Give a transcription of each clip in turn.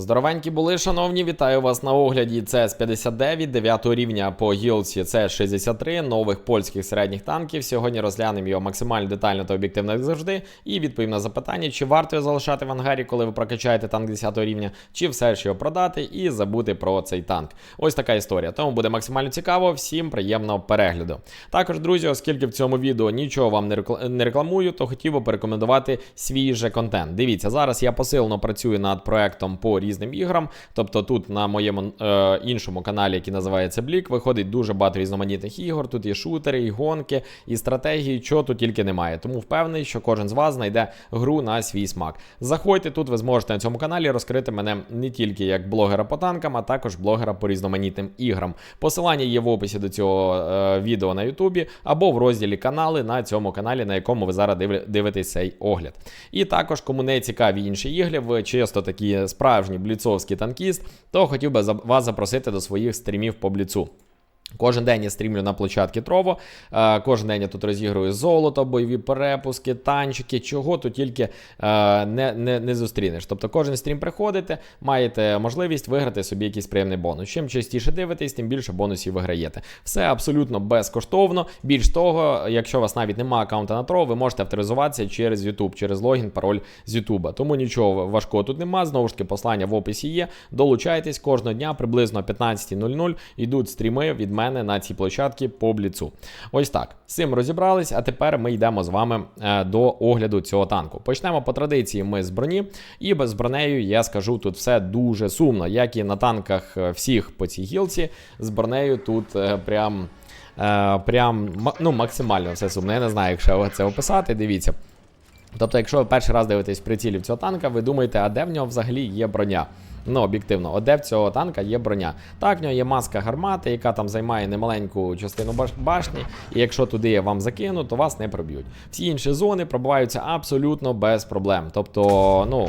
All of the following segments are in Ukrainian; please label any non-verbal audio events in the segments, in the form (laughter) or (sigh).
Здоровенькі були, шановні, вітаю вас на огляді ЦС-59 9 рівня по гілці С-63 нових польських середніх танків. Сьогодні розглянемо його максимально детально та об'єктивно, як завжди, і відповім на запитання, чи варто його залишати в ангарі, коли ви прокачаєте танк 10 рівня, чи все ж його продати і забути про цей танк. Ось така історія. Тому буде максимально цікаво. Всім приємного перегляду. Також, друзі, оскільки в цьому відео нічого вам не рекламую, то хотів би порекомендувати свій же контент. Дивіться, зараз я посилено працюю над проектом по різним іграм. Тобто тут на моєму е, іншому каналі, який називається Блік, виходить дуже багато різноманітних ігор. Тут і шутери, і гонки, і стратегії, чого тут тільки немає. Тому впевнений, що кожен з вас знайде гру на свій смак. Заходьте тут, ви зможете на цьому каналі розкрити мене не тільки як блогера по танкам, а також блогера по різноманітним іграм. Посилання є в описі до цього е, відео на Ютубі або в розділі канали на цьому каналі, на якому ви зараз дивитесь цей огляд. І також, кому не цікаві інші ігри, ви чисто такі справжні бліцовські танкіст, то хотів би вас запросити до своїх стрімів по бліцу. Кожен день я стрімлю на площадці Трово. Е, кожен день я тут розігрую золото, бойові перепуски, танчики, чого тут тільки е, не, не, не зустрінеш. Тобто кожен стрім приходите, маєте можливість виграти собі якийсь приємний бонус. Чим частіше дивитесь, тим більше бонусів виграєте. Все абсолютно безкоштовно. Більш того, якщо у вас навіть немає аккаунта на Трово, ви можете авторизуватися через YouTube, через логін, пароль з YouTube. Тому нічого важкого тут нема. Знову ж таки, послання в описі є. Долучайтесь кожного дня приблизно о 15.00 йдуть стріми від мене на цій площадці по бліцу. Ось так. З цим розібрались, а тепер ми йдемо з вами е, до огляду цього танку. Почнемо по традиції ми з броні, і без бронею я скажу тут все дуже сумно, як і на танках е, всіх по цій гілці. З бронею тут е, прям. Прям ну, максимально все сумно. Я не знаю, якщо це описати. Дивіться. Тобто, якщо ви перший раз дивитесь прицілів цього танка, ви думаєте, а де в нього взагалі є броня? Ну, об'єктивно, от де в цього танка є броня. Так, в нього є маска гармати, яка там займає немаленьку частину баш- башні, і якщо туди я вам закину, то вас не проб'ють. Всі інші зони пробиваються абсолютно без проблем. Тобто, ну,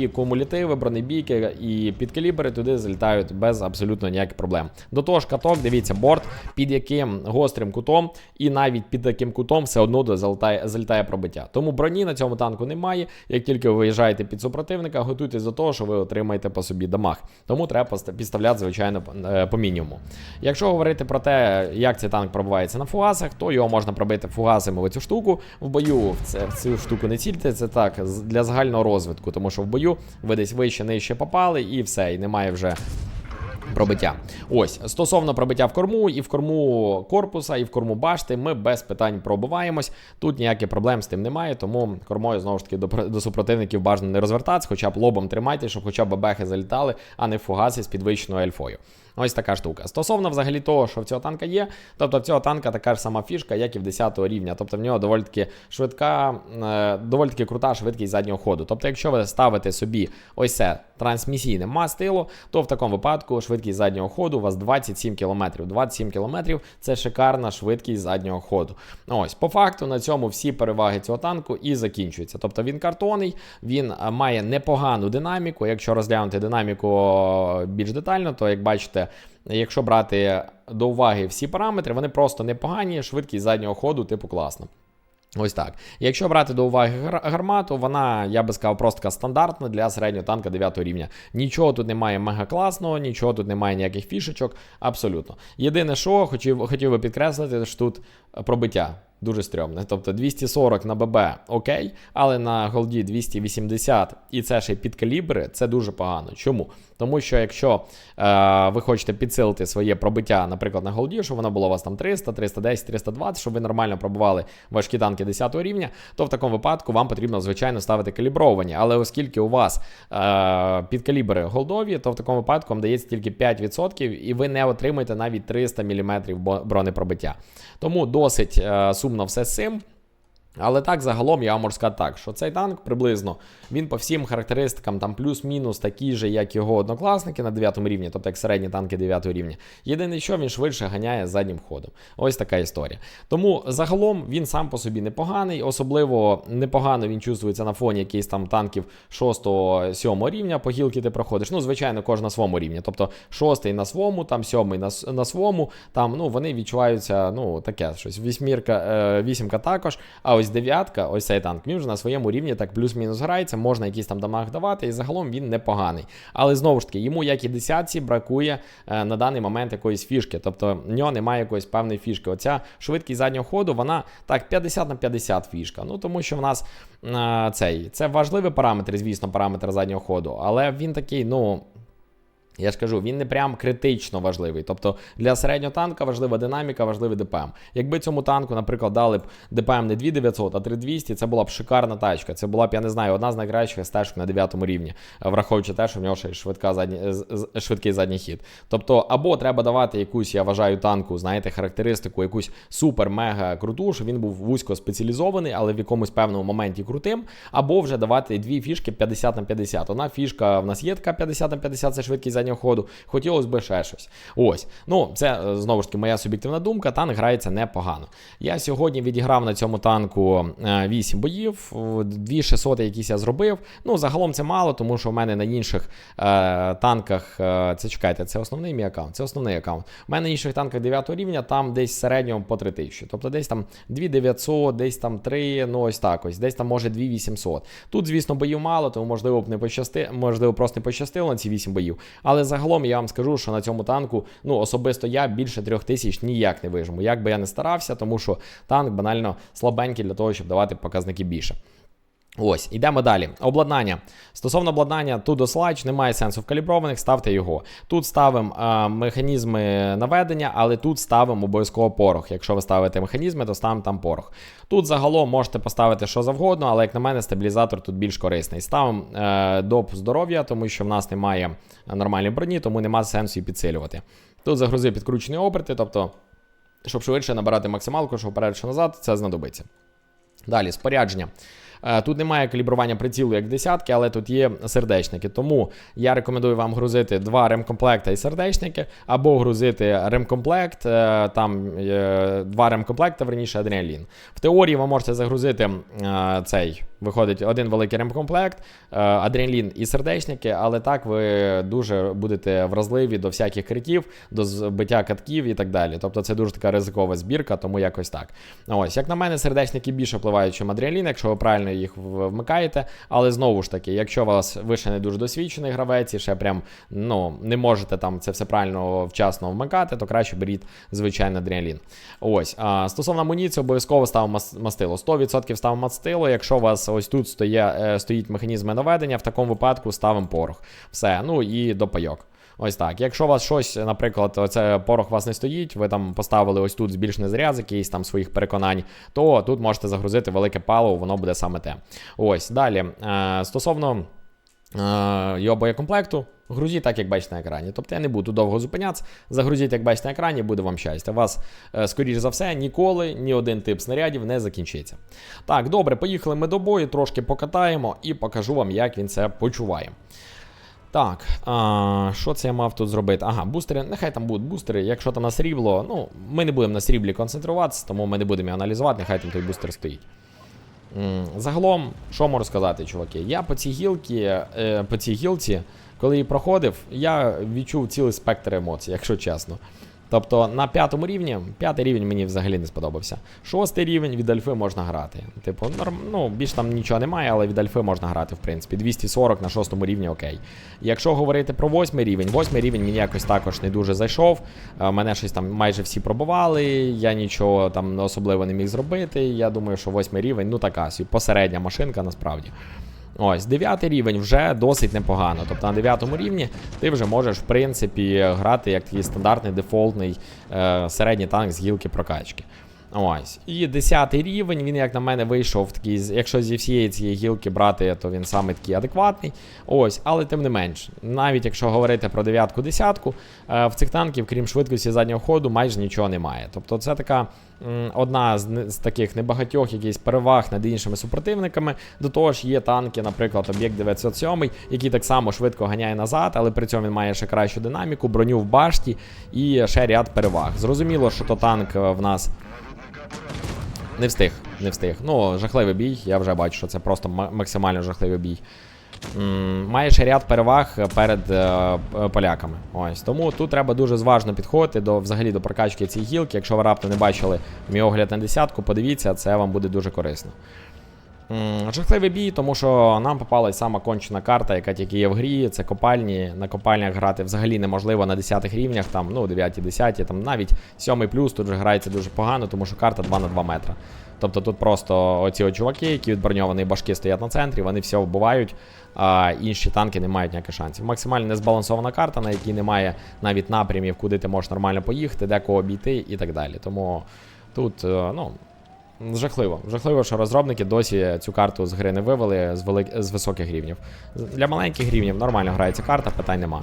і кумулятиви, бронебійки, і підкалібри туди залітають без абсолютно ніяких проблем. До того ж, каток, дивіться, борт, під яким гострим кутом, і навіть під таким кутом все одно залітає, залітає пробиття. Тому броні на цьому танку немає. Як тільки ви виїжджаєте під супротивника, готуйтесь до того, що ви отримаєте по собі дамаг. Тому треба підставляти, звичайно, по- е, мінімуму. Якщо говорити про те, як цей танк пробивається на фугасах, то його можна пробити фугасами в цю штуку. В бою в, це, в цю штуку не цільте, це так, для загального розвитку, тому що в бою ви десь вище нижче попали, і все, і немає вже пробиття. Ось стосовно пробиття в корму, і в корму корпуса, і в корму башти, ми без питань пробиваємось. Тут ніяких проблем з тим немає, тому кормою знову ж таки до, до супротивників бажано не розвертатись, хоча б лобом тримайте, щоб хоча б бебехи залітали, а не фугаси з підвищеною ельфою. Ось така штука. Стосовно взагалі того, що в цього танка є, тобто в цього танка така ж сама фішка, як і в 10 рівня. Тобто в нього доволі таки швидка, е, доволі таки крута швидкість заднього ходу. Тобто, якщо ви ставите собі ось це трансмісійне мастило, то в такому випадку швидкість заднього ходу у вас 27 км. 27 км це шикарна швидкість заднього ходу. Ось, по факту, на цьому всі переваги цього танку і закінчуються. Тобто він картонний, він е, має непогану динаміку. Якщо розглянути динаміку е, більш детально, то як бачите, якщо брати до уваги всі параметри, вони просто непогані, швидкість заднього ходу, типу класно. Ось так. Якщо брати до уваги гармату, вона, я би сказав, просто така стандартна для середнього танка 9 рівня. Нічого тут немає мега класного, нічого тут немає ніяких фішечок. Абсолютно. Єдине, що хотів, хотів би підкреслити, що тут пробиття. Дуже стрьомне. Тобто 240 на ББ окей, але на голді 280 і це ще під калібри, це дуже погано. Чому? Тому що якщо е, ви хочете підсилити своє пробиття, наприклад, на голді, щоб воно було у вас там 300, 310, 320, щоб ви нормально пробували важкі танки 10 рівня, то в такому випадку вам потрібно, звичайно, ставити калібровані. Але оскільки у вас е, підкалібри голдові, то в такому випадку вам дається тільки 5%, і ви не отримаєте навіть 300 мм бронепробиття. Тому досить е, сумно все з. Але так, загалом я вам можу сказати так, що цей танк приблизно він по всім характеристикам там плюс-мінус такі же, як його однокласники на 9 рівні, тобто як середні танки 9 рівня. Єдине, що він швидше ганяє заднім ходом. Ось така історія. Тому загалом він сам по собі непоганий, особливо непогано він чувствується на фоні якихось там танків 6-7 рівня, по гілки ти проходиш. Ну, звичайно, кожен на своєму рівні. Тобто 6 на своєму, там 7 на, на своєму, там ну, вони відчуваються, ну, таке щось. Вісьмірка, е, вісімка також. А ось ось дев'ятка, ось цей танк, він вже на своєму рівні так плюс-мінус грається, можна якийсь там дамаг давати, і загалом він непоганий. Але знову ж таки, йому, як і десятці, бракує е, на даний момент якоїсь фішки. Тобто в нього немає якоїсь певної фішки. Оця швидкість заднього ходу, вона так 50 на 50 фішка. Ну тому що в нас е, цей це важливий параметр, звісно, параметр заднього ходу, але він такий, ну. Я ж кажу, він не прям критично важливий. Тобто для середнього танка важлива динаміка, важливий ДПМ. Якби цьому танку, наприклад, дали б ДПМ не 2900, а 3200, це була б шикарна тачка. Це була б, я не знаю, одна з найкращих стежок на 9 рівні, враховуючи те, що в нього ще швидка задні, швидкий задній хід. Тобто, або треба давати якусь, я вважаю, танку, знаєте, характеристику, якусь супер-мега круту, щоб він був вузько спеціалізований, але в якомусь певному моменті крутим, або вже давати дві фішки 50 на 50. Одна фішка в нас є така 50 на 50, це швидкість заднього ходу. Хотілося б ще щось. Ось. Ну, це е, знову ж таки моя суб'єктивна думка. Танк грається непогано. Я сьогодні відіграв на цьому танку е, 8 боїв, 2600 якісь я зробив. Ну, загалом це мало, тому що в мене на інших е, танках, е, це чекайте, це основний мій аккаунт. Це основний аккаунт. У мене на інших танках 9 рівня, там десь в середньому по 3000. Тобто десь там 2900, десь там 3, ну ось так ось, десь там може 2800. Тут, звісно, боїв мало, тому можливо б не пощасти, можливо, просто не пощастило на ці 8 боїв. Але загалом я вам скажу, що на цьому танку, ну особисто я більше 3000 ніяк не вижму. Як би я не старався, тому що танк банально слабенький для того, щоб давати показники більше. Ось, ідемо далі. Обладнання. Стосовно обладнання, тут дослайч, немає сенсу в каліброваних, ставте його. Тут ставимо е, механізми наведення, але тут ставимо обов'язково порох. Якщо ви ставите механізми, то ставимо там порох. Тут загалом можете поставити що завгодно, але як на мене, стабілізатор тут більш корисний. Ставимо е, доп здоров'я, тому що в нас немає нормальної броні, тому немає сенсу її підсилювати. Тут загрузи підкручені оберти, тобто, щоб швидше набирати максималку, що вперед, що назад, це знадобиться. Далі, спорядження. Е, Тут немає калібрування прицілу як десятки, але тут є сердечники. Тому я рекомендую вам грузити два ремкомплекта і сердечники, або грузити ремкомплект, е, там е, два ремкомплекта, верніше адреналін. В теорії ви можете загрузити цей. Виходить один великий ремкомплект, е, адреналін і сердечники, але так ви дуже будете вразливі до всяких критів, до збиття катків і так далі. Тобто це дуже така ризикова збірка, тому якось так. Ось, як на мене, сердечники більше впливають, ніж адреналін, якщо ви правильно їх вмикаєте. Але знову ж таки, якщо вас ви ще не дуже досвідчений гравець і ще прям ну, не можете там це все правильно вчасно вмикати, то краще беріть звичайний адреналін. Ось, а, стосовно амуніції, обов'язково ставимо мас- мастило. 100% ставимо мастило. Якщо у вас ось тут стоє, е, стоїть механізми наведення, в такому випадку ставимо порох. Все, ну і до пайок. Ось так. Якщо у вас щось, наприклад, оце порох у вас не стоїть, ви там поставили ось тут збільшений заряд, якийсь там своїх переконань, то тут можете загрузити велике паливо, воно буде саме те. Ось далі. Е, стосовно е, його боєкомплекту, грузіть так, як бачите на екрані. Тобто я не буду довго зупинятися. Загрузіть, як бачите на екрані, буде вам щастя. Вас, е, скоріш за все, ніколи ні один тип снарядів не закінчиться. Так, добре, поїхали ми до бою, трошки покатаємо і покажу вам, як він це почуває. Так, а, що це я мав тут зробити? Ага, бустери, нехай там будуть бустери. Якщо там на срібло, ну, ми не будемо на сріблі концентруватися, тому ми не будемо аналізувати, нехай там той бустер стоїть. Загалом, що можу сказати, чуваки? Я по цій гілці, е, по цій гілці, коли її проходив, я відчув цілий спектр емоцій, якщо чесно. Тобто на п'ятому рівні, п'ятий рівень мені взагалі не сподобався. Шостий рівень від альфи можна грати. Типу, ну, більш там нічого немає, але від альфи можна грати, в принципі. 240 на шостому рівні окей. Якщо говорити про восьмий рівень, восьмий рівень мені якось також не дуже зайшов. Е, Мене щось там майже всі пробували, я нічого там особливо не міг зробити. Я думаю, що восьмий рівень, ну така посередня машинка насправді. Ось, дев'ятий рівень вже досить непогано. Тобто на дев'ятому рівні ти вже можеш, в принципі, грати як такий стандартний дефолтний е, середній танк з гілки прокачки. Ось. І 10 рівень, він, як на мене, вийшов такий, якщо зі всієї цієї гілки брати, то він саме такий адекватний. Ось, але тим не менш, навіть якщо говорити про дев'ятку десятку, е, в цих танків, крім швидкості заднього ходу, майже нічого немає. Тобто це така одна з, таких небагатьох якихось переваг над іншими супротивниками. До того ж, є танки, наприклад, об'єкт 907, який так само швидко ганяє назад, але при цьому він має ще кращу динаміку, броню в башті і ще ряд переваг. Зрозуміло, що то танк е, в нас. Не встиг, не встиг. Ну, жахливий бій. Я вже бачу, що це просто максимально жахливий бій. м, має ряд переваг перед е, поляками. Ось тому тут треба дуже зважно підходити до взагалі до прокачки цієї гілки. Якщо ви раптом не бачили мій огляд на десятку, подивіться, це вам буде дуже корисно. Жахливий бій, тому що нам попалась сама кончена карта, яка тільки є в грі. Це копальні. На копальнях грати взагалі неможливо на 10 рівнях, там, ну, 9, 10, там навіть 7 плюс тут вже грається дуже погано, тому що карта 2 на 2 метра. Тобто тут просто оці от чуваки, які від башки стоять на центрі, вони все вбивають, а інші танки не мають ніяких шансів. Максимально незбалансована карта, на якій немає навіть напрямів, куди ти можеш нормально поїхати, де кого обійти і так далі. Тому тут, е, ну. Жахливо. Жахливо, що розробники досі цю карту з гри не вивели з, велик... з високих рівнів. Для маленьких рівнів нормально грається карта, питань нема.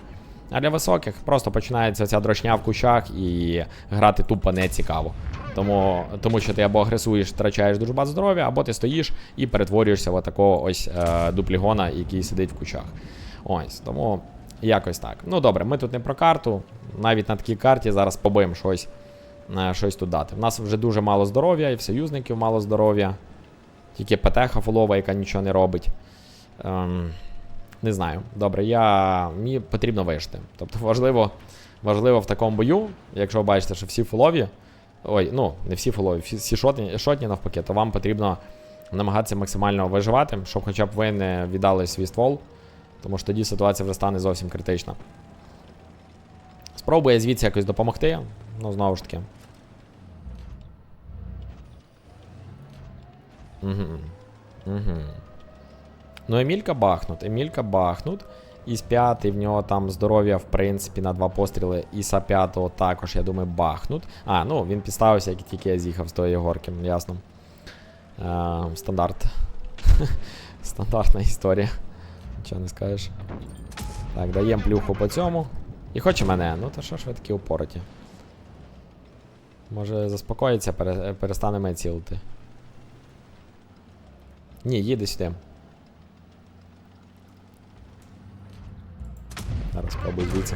А для високих просто починається ця дрочня в кущах і грати тупо не цікаво. Тому, тому що ти або агресуєш, втрачаєш дуже багато здоров'я, або ти стоїш і перетворюєшся в такого ось е, дуплігона, який сидить в кущах. Ось, тому якось так. Ну добре, ми тут не про карту. Навіть на такій карті зараз побоїмо щось щось тут дати. У нас вже дуже мало здоров'я, і в союзників мало здоров'я. Тільки ПТХ фолова, яка нічого не робить. Ем, не знаю. Добре, я... мені потрібно вижити. Тобто важливо, важливо в такому бою, якщо ви бачите, що всі фолові. Ой, ну, не всі фолові, всі, шотні, шотні навпаки, то вам потрібно намагатися максимально виживати, щоб хоча б ви не віддали свій ствол. Тому що тоді ситуація вже стане зовсім критична. Спробує звідси якось допомогти. Ну, знову ж таки. Угу. Угу. Ну, Емілька бахнут. Емілька бахнут. Із п'ятий в нього там здоров'я, в принципі, на два постріли. Іса п'ятого також, я думаю, бахнут. А, ну він підставився, як тільки я з'їхав з тої горки, ясно. Е, стандарт. (laughs) Стандартна історія. Нічого не скажеш. Так, даємо плюху по цьому. І хоче мене. Ну то що ж ви такі упороті? Може заспокоїться, пере- перестане мене цілити. Ні, їде сюди. Зараз спробую звідси.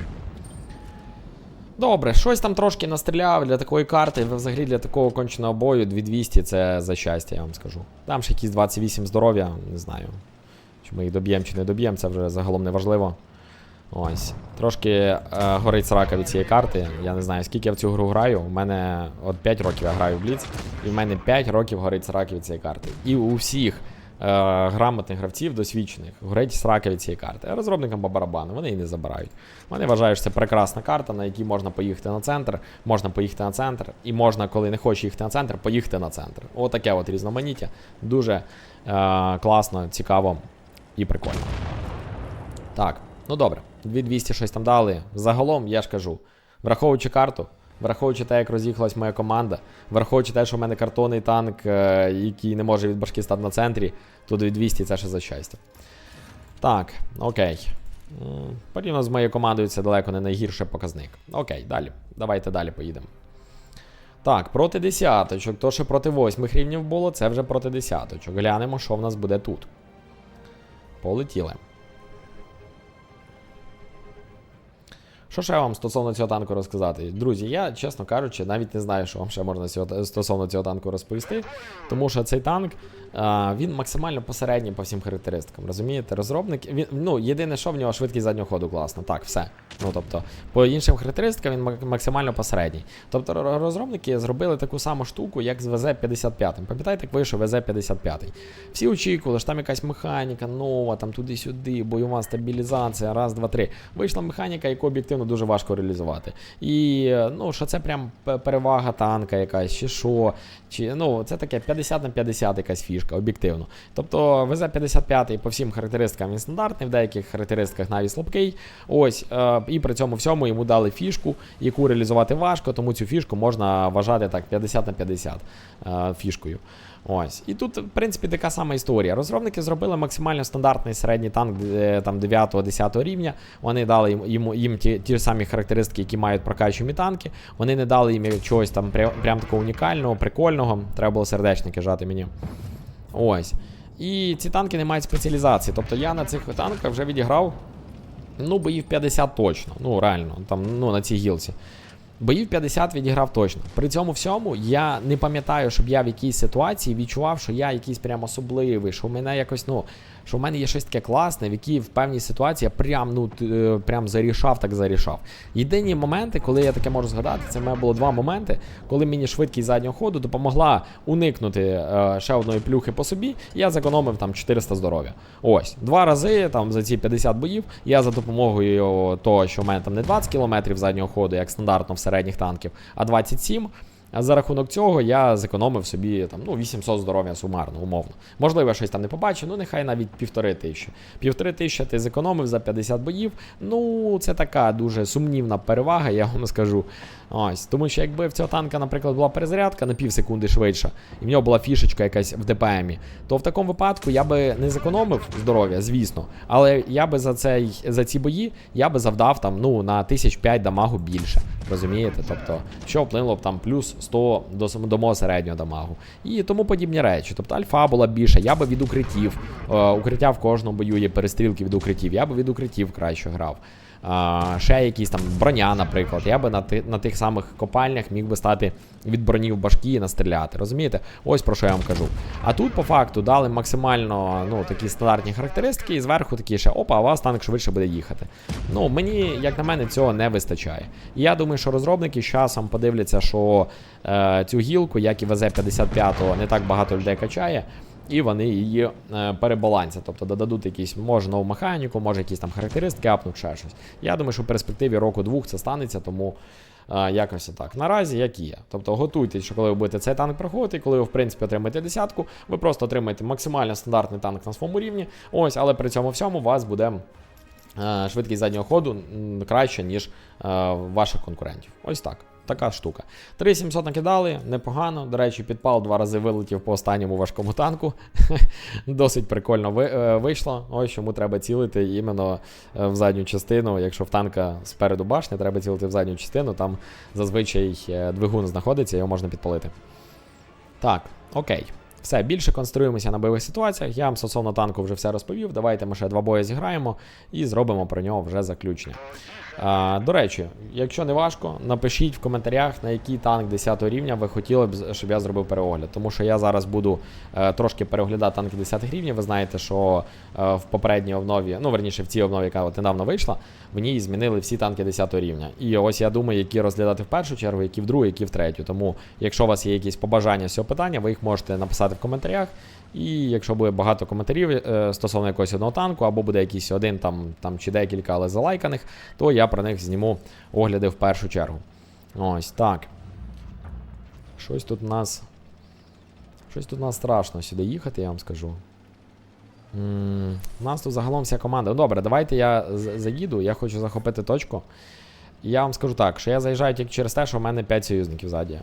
Добре, щось там трошки настріляв для такої карти, взагалі для такого конченого бою 2200 це за щастя, я вам скажу. Там ще якісь 28 здоров'я, не знаю. Чи ми їх доб'ємо, чи не доб'ємо, це вже загалом не важливо. Ось. Трошки е, горить срака від цієї карти. Я не знаю, скільки я в цю гру граю. У мене от 5 років я граю в Бліц, і в мене 5 років горить срака від цієї карти. І у всіх грамотних гравців, досвідчених, горить срака від цієї карти. А розробникам по барабану, вони її не забирають. Вони вважають, що це прекрасна карта, на якій можна поїхати на центр, можна поїхати на центр, і можна, коли не хочеш їхати на центр, поїхати на центр. Отаке от різноманіття. Дуже е, класно, цікаво і прикольно. Так, ну добре. 2200 щось там дали. Загалом, я ж кажу, враховуючи карту, враховуючи те, як роз'їхалась моя команда, враховуючи те, що в мене картонний танк, е, який не може від башки стати на центрі, то 2200 це ще за щастя. Так, окей. Порівняно з моєю командою це далеко не найгірший показник. Окей, далі. Давайте далі поїдемо. Так, проти десяточок. То, що проти восьмих рівнів було, це вже проти десяточок. Глянемо, що в нас буде тут. Полетіли. Що ще вам стосовно цього танку розказати? Друзі, я, чесно кажучи, навіть не знаю, що вам ще можна стосовно цього танку розповісти. Тому що цей танк він максимально посередній по всім характеристикам. Розумієте, розробник. Він, ну, єдине, що в нього швидкість заднього ходу класно. Так, все. Ну тобто, по іншим характеристикам він максимально посередній. Тобто розробники зробили таку саму штуку, як з ВЗ-55. Пам'ятаєте, як вийшов ВЗ-55? Всі очікували, що там якась механіка нова, там туди-сюди, бойова стабілізація, раз, два, три. Вийшла механіка, яку об'єктивно дуже важко реалізувати. І ну, що це прям перевага танка якась, чи що. Чи, ну, це таке 50 на 50 якась фішка, об'єктивно. Тобто ВЗ-55 по всім характеристикам він стандартний, в деяких характеристиках навіть слабкий. Ось, е, і при цьому всьому йому дали фішку, яку реалізувати важко, тому цю фішку можна вважати так 50 на 50 е, фішкою. Ось. І тут, в принципі, така сама історія. Розробники зробили максимально стандартний середній танк там 9-10 рівня. Вони дали їм, їм, їм ті, ті ж самі характеристики, які мають прокачуємі танки. Вони не дали їм чогось там пря- прям такого унікального, прикольного. Треба було сердечники жати мені. Ось. І ці танки не мають спеціалізації. Тобто я на цих танках вже відіграв. Ну, боїв 50 точно. Ну, реально, там, ну, на цій гілці. Боїв 50 відіграв точно. При цьому всьому я не пам'ятаю, щоб я в якійсь ситуації відчував, що я якийсь прям особливий, що в мене якось, ну, що в мене є щось таке класне, в якій в певній ситуації я прям, ну, е, прям зарішав, так зарішав. Єдині моменти, коли я таке можу згадати, це в мене було два моменти, коли мені швидкість заднього ходу допомогла уникнути е, ще одної плюхи по собі, і я зекономив там 400 здоров'я. Ось, два рази там за ці 50 боїв я за допомогою того, що в мене там не 20 км заднього ходу, як стандартно в середніх танків, а 27. А за рахунок цього я зекономив собі там, ну, 800 здоров'я сумарно, умовно. Можливо, я щось там не побачив, ну нехай навіть півтори тисячі. Півтори тисячі ти зекономив за 50 боїв. Ну, це така дуже сумнівна перевага, я вам скажу. Ось, тому що якби в цього танка, наприклад, була перезарядка на пів секунди швидша, і в нього була фішечка якась в ДПМі, то в такому випадку я би не зекономив здоров'я, звісно. Але я би за цей за ці бої я би завдав там ну на 1005 дамагу більше. Розумієте? Тобто, що вплинуло б там плюс 100 до, до мого середнього дамагу. І тому подібні речі. Тобто альфа була більша, я би від укриттів, е, укриття в кожному бою є перестрілки від укриттів, я би від укриттів краще грав. Ще якісь там броня, наприклад. Я би на, ти, на тих самих копальнях міг би стати від броні в башки і настріляти. Розумієте? Ось про що я вам кажу. А тут, по факту, дали максимально ну, такі стандартні характеристики, і зверху такі ще опа, а у вас танк швидше буде їхати. Ну, мені, як на мене, цього не вистачає. І я думаю, що розробники з часом подивляться, що е, цю гілку, як і ВЗ-55, не так багато людей качає. І вони її е, перебалансять, тобто додадуть якісь, може нову механіку, може якісь там характеристики, апнуть ще щось. Я думаю, що в перспективі року-двох це станеться, тому е, якось так. Наразі як є. Тобто готуйтесь, що коли ви будете цей танк проходити, коли ви в принципі отримаєте десятку, ви просто отримаєте максимально стандартний танк на своєму рівні. Ось, але при цьому всьому у вас буде. е, Швидкість заднього ходу краще, ніж ваших конкурентів. Ось так. Така штука. 3700 накидали, непогано. До речі, підпал два рази вилетів по останньому важкому танку. (laughs) Досить прикольно е, вийшло. Ось чому треба цілити іменно е, в задню частину. Якщо в танка спереду башня, треба цілити в задню частину, там зазвичай е, двигун знаходиться, його можна підпалити. Так, окей. Все, більше конструюємося на бойових ситуаціях. Я вам стосовно танку вже все розповів. Давайте ми ще два бої зіграємо і зробимо про нього вже заключення. А, до речі, якщо не важко, напишіть в коментарях, на який танк 10 рівня ви хотіли б, щоб я зробив переогляд. Тому що я зараз буду е, трошки переглядати танки 10 рівня. Ви знаєте, що е, в попередній обнові, ну верніше в цій обнові, яка от недавно вийшла, в ній змінили всі танки 10 рівня. І ось я думаю, які розглядати в першу чергу, які в другу, які в третю. Тому, якщо у вас є якісь побажання з цього питання, ви їх можете написати в коментарях. І якщо буде багато коментарів е, стосовно якогось одного танку, або буде якийсь один там, там чи декілька, але залайканих, то я про них зніму огляди в першу чергу. Ось так. Щось тут у нас. Щось тут у нас страшно сюди їхати, я вам скажу. м у нас тут загалом вся команда. Ну добре, давайте я заїду, я хочу захопити точку. І я вам скажу так, що я заїжджаю тільки через те, що в мене 5 союзників ззаді.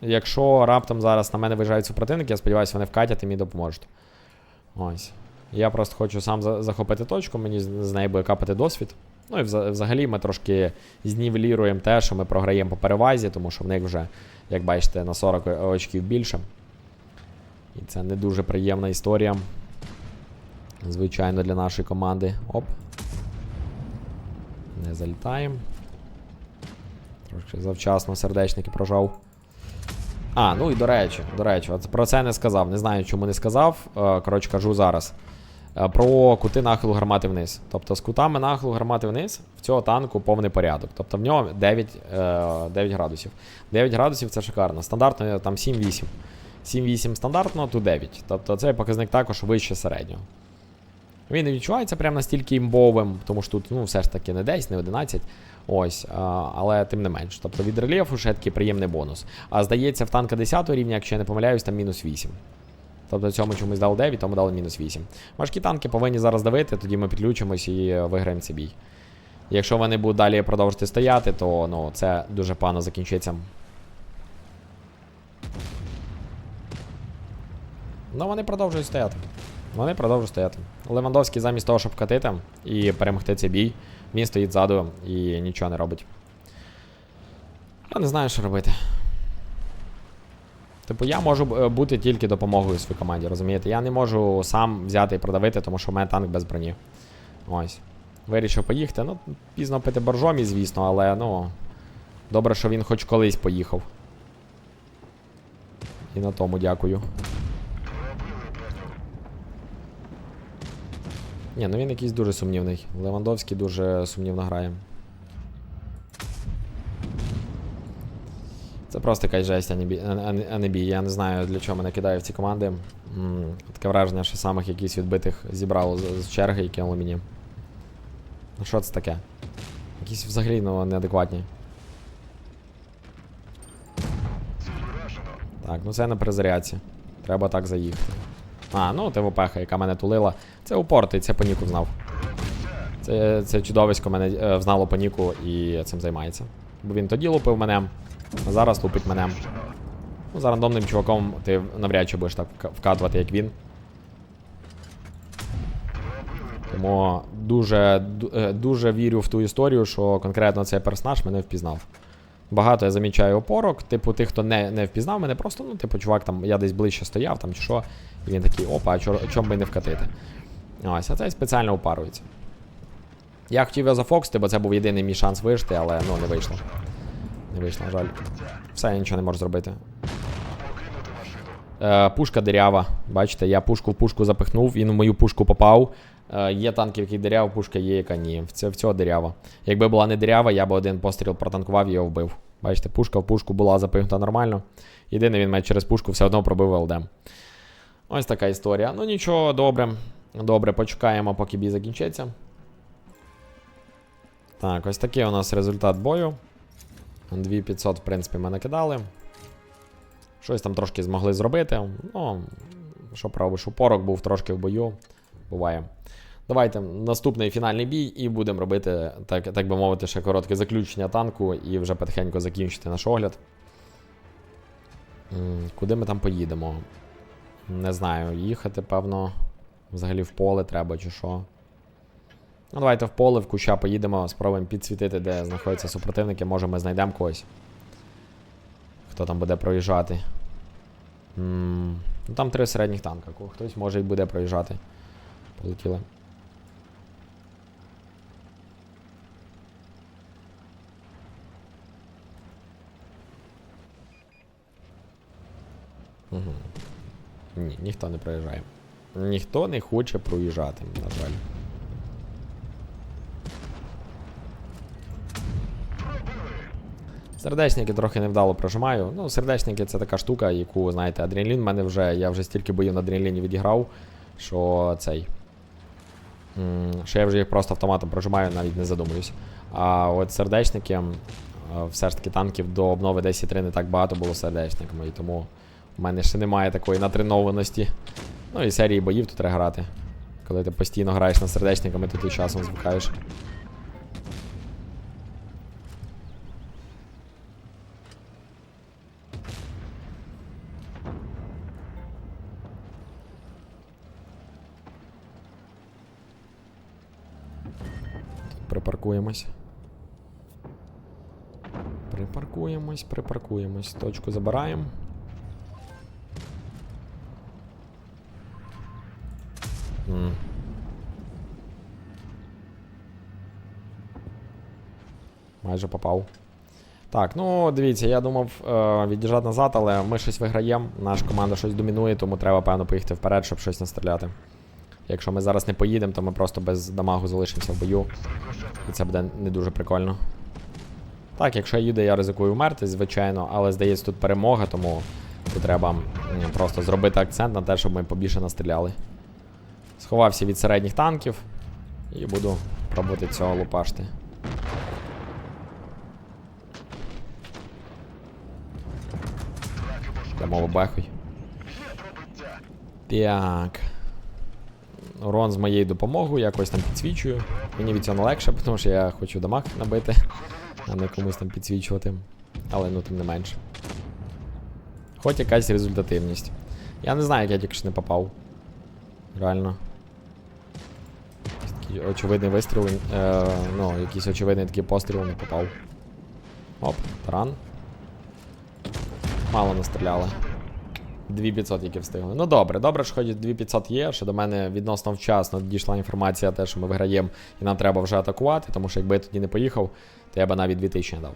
Якщо раптом зараз на мене виїжджають супротивники, я сподіваюся, вони вкатять і мені допоможуть. Ось. Я просто хочу сам захопити точку, мені з неї буде капати досвід. Ну і взагалі ми трошки знівеліруємо те, що ми програємо по перевазі, тому що в них вже, як бачите, на 40 очків більше. І це не дуже приємна історія. Звичайно, для нашої команди. Оп. Не залітаємо. Трошки завчасно сердечники прожав. А, ну і до речі, до речі, от про це не сказав. Не знаю, чому не сказав. Е, Коротше, кажу зараз. Е, Про кути нахилу гармати вниз. Тобто з кутами нахилу гармати вниз в цього танку повний порядок. Тобто в нього 9, е, 9 градусів. 9 градусів це шикарно. Стандартно там 7-8. 7-8 стандартно, тут 9. Тобто цей показник також вище середнього. Він не відчувається прям настільки імбовим, тому що тут ну, все ж таки не 10, не 11. Ось, але тим не менш. Тобто від рельєфу ще такий приємний бонус. А здається, в танка 10 рівня, якщо я не помиляюсь, там мінус 8. Тобто цьому чомусь дали 9, тому дали мінус 8. Важкі танки повинні зараз давити, тоді ми підключимось і е, виграємо цей бій. Якщо вони будуть далі продовжувати стояти, то ну, це дуже погано закінчиться. Ну, вони продовжують стояти. Вони продовжують стояти. Левандовський замість того, щоб вкатити і перемогти цей бій, він стоїть ззаду і нічого не робить. Я не знаю, що робити. Типу, я можу е, бути тільки допомогою своїй команді, розумієте? Я не можу сам взяти і продавити, тому що в мене танк без броні. Ось. Вирішив поїхати. Ну, пізно пити боржомі, звісно, але ну. Добре, що він хоч колись поїхав. І на тому дякую. Ні, ну він якийсь дуже сумнівний. Левандовський дуже сумнівно грає. Це просто якась жесть, а не бій. А, не- бій. Я не знаю, для чого мене кидає в ці команди. М, Таке враження, що самих якісь відбитих зібрало з, з черги і кинули мені. Ну що це таке? Якісь взагалі ну, неадекватні. Так, ну це на перезарядці. Треба так заїхати. А, ну ТВПХ, яка мене тулила. Це упортий, це паніку знав. Це, це чудовисько мене е, взнало паніку і цим займається. Бо він тоді лупив мене, а зараз лупить мене. Ну, за рандомним чуваком ти навряд чи будеш так вка- вкатувати, як він. Тому дуже, е, дуже вірю в ту історію, що конкретно цей персонаж мене впізнав. Багато я замічаю опорок, типу, тих, хто не, не впізнав мене, просто, ну, типу, чувак, там, я десь ближче стояв, там чи що, і він такий, опа, а чор- чом би не вкатити. Ось, а цей спеціально опарується. Я хотів його зафоксити, бо це був єдиний мій шанс вижити, але ну не вийшло. Не вийшло, на жаль. Все, я нічого не можу зробити. Е, пушка дирява. Бачите, я пушку в пушку запихнув, він в мою пушку попав. Е, є танки, в яких дирява, пушка є, яка ні. В, цього дирява. Якби була не дирява, я б один постріл протанкував і його вбив. Бачите, пушка в пушку була запихнута нормально. Єдине, він мене через пушку все одно пробив ЛД. Ось така історія. Ну нічого, добре. Добре, почекаємо, поки бій закінчиться. Так, ось такий у нас результат бою. 2500, в принципі, ми накидали. Щось там трошки змогли зробити. Ну, що пробиш, упорок був трошки в бою. Буває. Давайте наступний фінальний бій і будемо робити, так, так би мовити, ще коротке заключення танку і вже потихеньку закінчити наш огляд. Куди ми там поїдемо? Не знаю, їхати, певно, взагалі в поле треба чи що. Ну, давайте в поле, в куща поїдемо, спробуємо підсвітити, де знаходяться супротивники. Може ми знайдемо когось. Хто там буде проїжджати. М, Ну там три середніх танка. Хтось може і буде проїжджати. Полетіли. Угу. Ні, ніхто не проїжджає. Ніхто не хоче проїжджати, на жаль. Сердечники трохи невдало прожимаю. Ну, сердечники це така штука, яку, знаєте, адреналін в мене вже. Я вже стільки боїв на адреналіні відіграв, що цей. Що я вже їх просто автоматом прожимаю, навіть не задумуюсь. А от сердечники, все ж таки танків до обнови 10.3 не так багато було сердечниками, і тому в мене ще немає такої натренованості. Ну і серії боїв тут треба грати. Коли ти постійно граєш на сердечниками, то ти часом звикаєш. Припаркуємось. Припаркуємось, припаркуємось. Точку забираємо. Майже попав. Так, ну дивіться, я думав е, від'їжджати назад, але ми щось виграємо. Наша команда щось домінує, тому треба, певно, поїхати вперед, щоб щось настріляти. Якщо ми зараз не поїдемо, то ми просто без дамагу залишимося в бою. І це буде не дуже прикольно. Так, якщо я їду, я ризикую вмерти, звичайно, але здається, тут перемога, тому тут треба просто зробити акцент на те, щоб ми побільше настріляли. Сховався від середніх танків і буду пробувати цього лупашти. Дамо бехуй. Так. Урон з моєю допомогою, якось там підсвічую. Мені від цього не легше, (laughs) тому що я хочу дамаг набити, а не комусь там підсвічувати. Але ну тим не менше. Хоч якась результативність. Я не знаю, як я тільки що не попав. Реально. Очевидний вистріл. Е, ну, якийсь очевидний такий постріл не попав. Оп, таран. Мало настріляли. 2500 які встигли. Ну добре, добре, що хоч 2500 є, Ще до мене відносно вчасно дійшла інформація, те, що ми виграємо і нам треба вже атакувати, тому що якби я тоді не поїхав, то я би навіть 2000 не дав.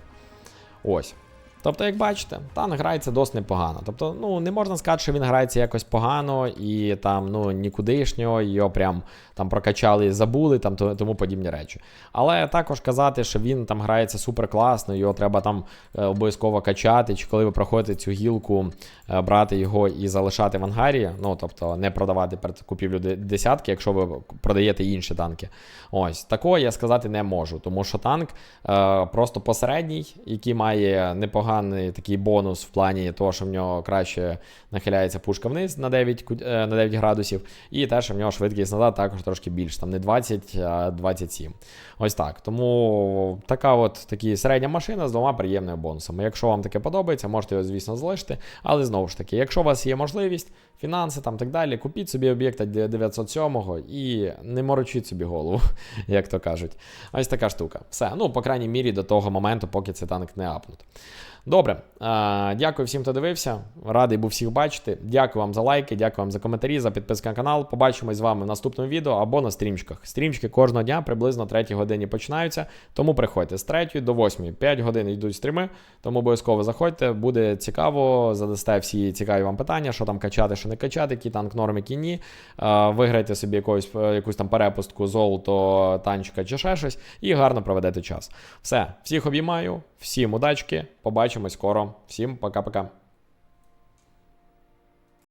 Ось. Тобто, як бачите, танк грається досить непогано. Тобто, ну не можна сказати, що він грається якось погано і там ну нікудишнього, його прям там прокачали і забули, там тому подібні речі. Але також казати, що він там грається супер класно, його треба там е, обов'язково качати, чи коли ви проходите цю гілку, е, брати його і залишати в ангарі. Ну тобто не продавати перед купівлю десятки, якщо ви продаєте інші танки. Ось такого я сказати не можу, тому що танк е, просто посередній, який має непоганий такий бонус в плані того, що в нього краще нахиляється пушка вниз на 9, е, на 9 градусів, і те, що в нього швидкість назад також трошки більше, там не 20, а 27. Ось так. Тому така от такі середня машина з двома приємними бонусами. Якщо вам таке подобається, можете його, звісно, залишити. Але знову ж таки, якщо у вас є можливість, фінанси там так далі, купіть собі об'єкта 907 і не морочіть собі голову, (laughs) як то кажуть. Ось така штука. Все, ну, по крайній мірі, до того моменту, поки цей танк не апнут. Добре, е, дякую всім, хто дивився. Радий був всіх бачити. Дякую вам за лайки, дякую вам за коментарі, за підписку на канал. Побачимось з вами в наступному відео або на стрімчиках. Стрімчики кожного дня приблизно 3 годині починаються. Тому приходьте з 3 до 8. 5 годин йдуть стріми, тому обов'язково заходьте. Буде цікаво, задасте всі цікаві вам питання, що там качати, що не качати, який танк норм, які ні. Е, Виграйте собі якусь, е, якусь там перепустку, золото, танчика чи ще щось, і гарно проведете час. Все, всіх обіймаю, всім удачки, побачимось скоро. Всім пока-пока.